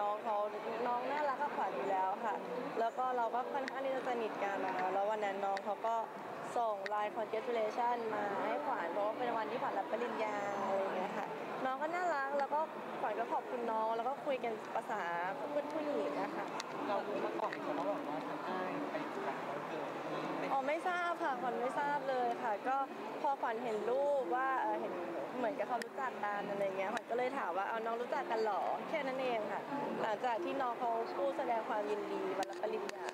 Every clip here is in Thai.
น้องเขาน้องน่ารักกับขวัญอยู่แล้วค่ะ แล้วก็เราก็ค่อนข้างที่จะสนิทกันนะคะแล้ววันนั้นน้องเขาก็ส่งไลน์ congratulation มาให้ขวัญเพราะว่าเป็นวันที่ขวัญรับปริญญาอะไรอย่างเงี้ยค่ะน้องก็น่ารักแล้วก็ขวัญก็ขอบคุณน้องแล้วก็คุยกันภาษาเพื่อนผู้หญิงนะคะเรารู้มาก่อนเขาบอกว่าทางอ้ายไปจัดวันเกิดเป็นอ๋อไม่ทราบค่ะขวัญไม่ทราบเลยค่ะ ก็พอขวัญเห็นรูปว่าเอ่อเห็นเหมือนกับเขารู้จักกันอะไรเงี้ยขวัญก็เลยถามว่าเอาน้องรู้จักกันเหรอแค่นั้นเองค่ะห ลังจากที่น้องเขาพูดแสดงความยินดีวันรับปริญญา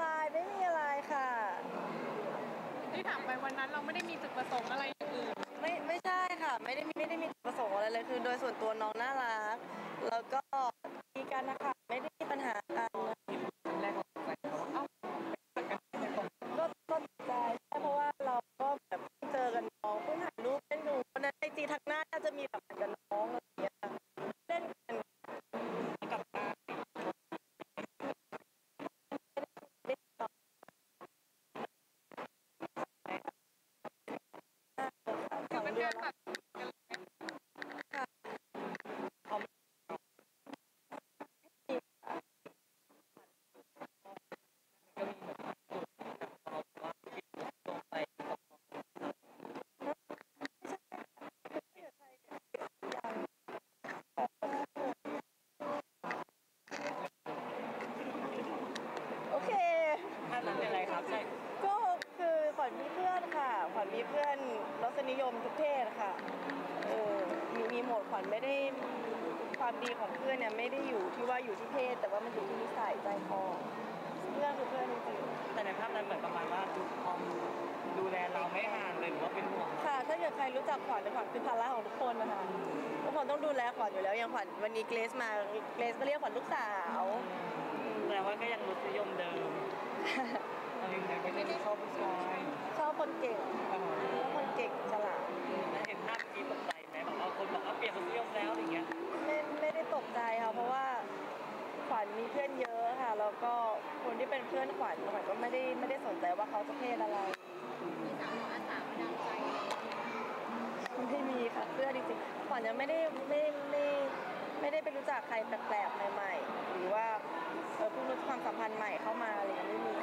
บายไม่มีอะไรค่ะ ที่ถามไปวันนั้นเราไม่ได้มีจุดประสงค์อะไรอย่างอื่นไม่ไม่ใช่ค่ะ ไม่ได้มีไม่ได้มีจุดประสงค์อะไรเลยคือ โดยส่วนตัวน้องน่ารัก แล้วก็มีกันนะคะไม่ได้มีปัญหากันครั้งแรกเราใจเขาว่าเอ้าไปจัดกันได้ยังไงก็ก็ตกใจใช่เพราะว่าเราก็แบบเพิ่งเจอกันน้องเพิ่งถ่ายรูปเล่นอยู่วันนั้นไอจีทักหน้าน่าจะมีแบบ Yeah. วัญไม่ได้ความดีของเพื่อนเนี่ยไม่ได้อยู่ที่ว่าอยู่ที่เพศ แต่ว่ามันอยู่ที่นิสัยใจคอเพื่อนคือเพื่อนจริงแต่ในภาพนั้นเหมือนประมาณว่าดูคอมดูแลเราไม่ห่างเลยหรือว่าเป็นห่วงๆค่ะ ถ้าเกิดใครรู้จักขวัญขวัญคือภาระของทุกคนนะคะทุกคนต้องดูแลขวัญอยู่แล้วอย่างขวัญวันนี้เกรซมาเกรซก็เรียกขวัญลูกสาวแต่ว่าก็ยังรสนิยมเดิมเรายังไงก็ยังชอบผู้ชายชอบคนเก่ง อนเยอะค่ะ แล้วก็คนที่เป็นเพื่อนขวัญขวัญก็ไม่ได้ไม่ได้สนใจว่าเขาจะเพศอะไรมีสาวอาสามาดังใจไม่มีค่ะเพื่อนจริงๆขวัญยังไม่ได้ไม่ไม่ไม่ได้ไปรู้จักใครแปลกๆใหม่ๆหรือว่าเออเพิ่งรู้ความสัมพันธ์ใหม่เข้ามาอะไรอย่างเงี้ยไม่มี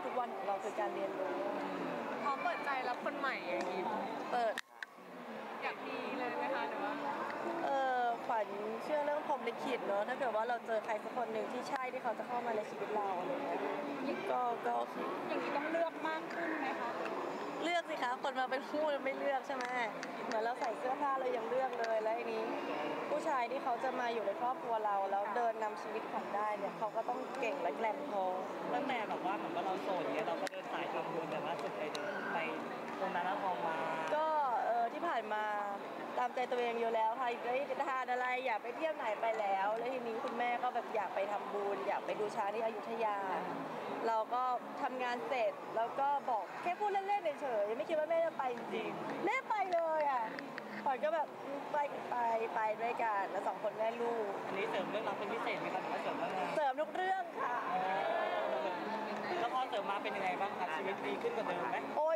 แล้วแล้วก็ทุกวันของเราคือการเรียนรู้พร้อมเปิดใจรับคนใหม่อย่างนี้เปิดอยากมีเลยไหมคะหรือว่าเออขวัญเชื่อเรื่องพรหมลิขิตเนอะถ้าเกิดว่าเราเจอใครสักคนหนึ่งที่ใช่ที่เขาจะเข้ามาในชีวิตเราอะไรเงี้ยก็ก็โอเคอย่างนี้ต้องเลือกมากขึ้นไหมคะเลือกสิคะคนมาเป็นคู่ไม่เลือกใช่ไหมเหมือนเราใส่เสื้อผ้าเรายังเลือกเลยแล้วอันนี้ผู้ชาย ที่เขาจะมาอยู่ในครอบครัวเรา แล้วเดินนำชีวิตขวัญได้เนี่ยเขาก็ต้องเก่งและแกร่งพอตั้งแต่แบบว่าเหมือนว่าเราโสดเนี่ยเราก็เดินสายทำบุญแต่ว่าสุดไปเดินไปตรงนั้นแล้วทองมาก็เออที่ผ่านมาตามใจตัวเองอยู่แล้วค่ะได้ทานอะไรอยากไปเที่ยวไหนไปแล้ว แล้วทีนี้คุณแม่ก็แบบอยากไปทำบุญอยากไปดูช้างที่อยุธยา เราก็ทำงานเสร็จแล้วก็บอกแค่พูดเล่นๆเฉยๆไม่คิดว่าแม่จะไปจริงๆแม่ไปเลยอะ ขวัญก็แบบอืมไปไปไปด้วยกันแล้วสองคนแม่ลูก อันนี้เสริมเรื่องรักเป็นพิเศษไหมครับหรือว่าเสริมเรื่องงานเสริมทุกเรื่องค่ะ แล้วพอเสริมมาเป็นยังไงบ้างครับชีวิตดีขึ้นกว่าเดิมไหมโอ้